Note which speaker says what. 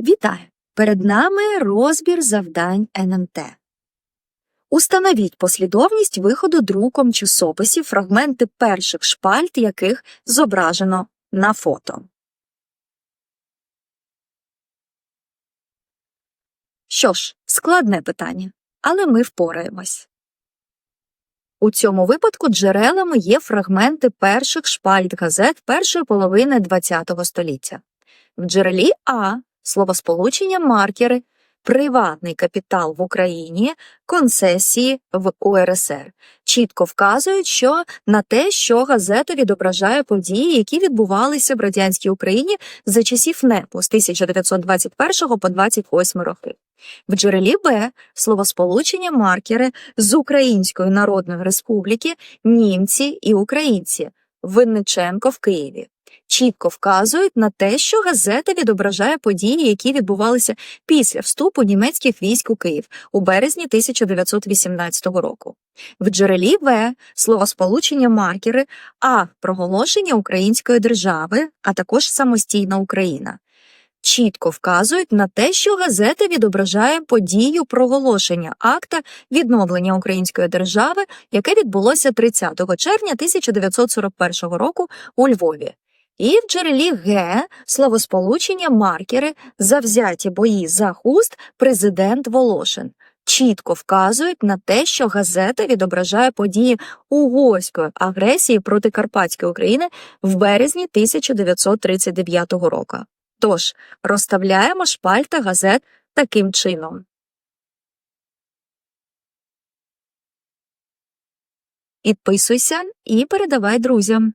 Speaker 1: Вітаю! Перед нами розбір завдань НМТ. Установіть послідовність виходу друком часописів, фрагменти перших шпальт яких зображено на фото. Що ж, складне питання, але ми впораємось. У цьому випадку джерелами є фрагменти перших шпальт газет першої половини ХХ століття. В джерелі А словосполучення маркери, приватний капітал в Україні, концесії в УРСР. Чітко вказують, що на те, що газета відображає події, які відбувалися в радянській Україні за часів НЕПу з 1921 по 28 роки. В джерелі Б словосполучення маркери з Української Народної Республіки, німці і українці, Винниченко в Києві чітко вказують на те, що газета відображає події, які відбувалися після вступу німецьких військ у Київ у березні 1918 року. В джерелі В словосполучення маркери, А проголошення Української держави, а також самостійна Україна. Чітко вказують на те, що газета відображає подію проголошення акта відновлення української держави, яке відбулося 30 червня 1941 року у Львові. І в джерелі Г словосполучення маркери завзяті бої за хуст президент Волошин. Чітко вказують на те, що газета відображає події угорської агресії проти Карпатської України в березні 1939 року. Тож розставляємо шпальти газет таким чином. Підписуйся і передавай друзям.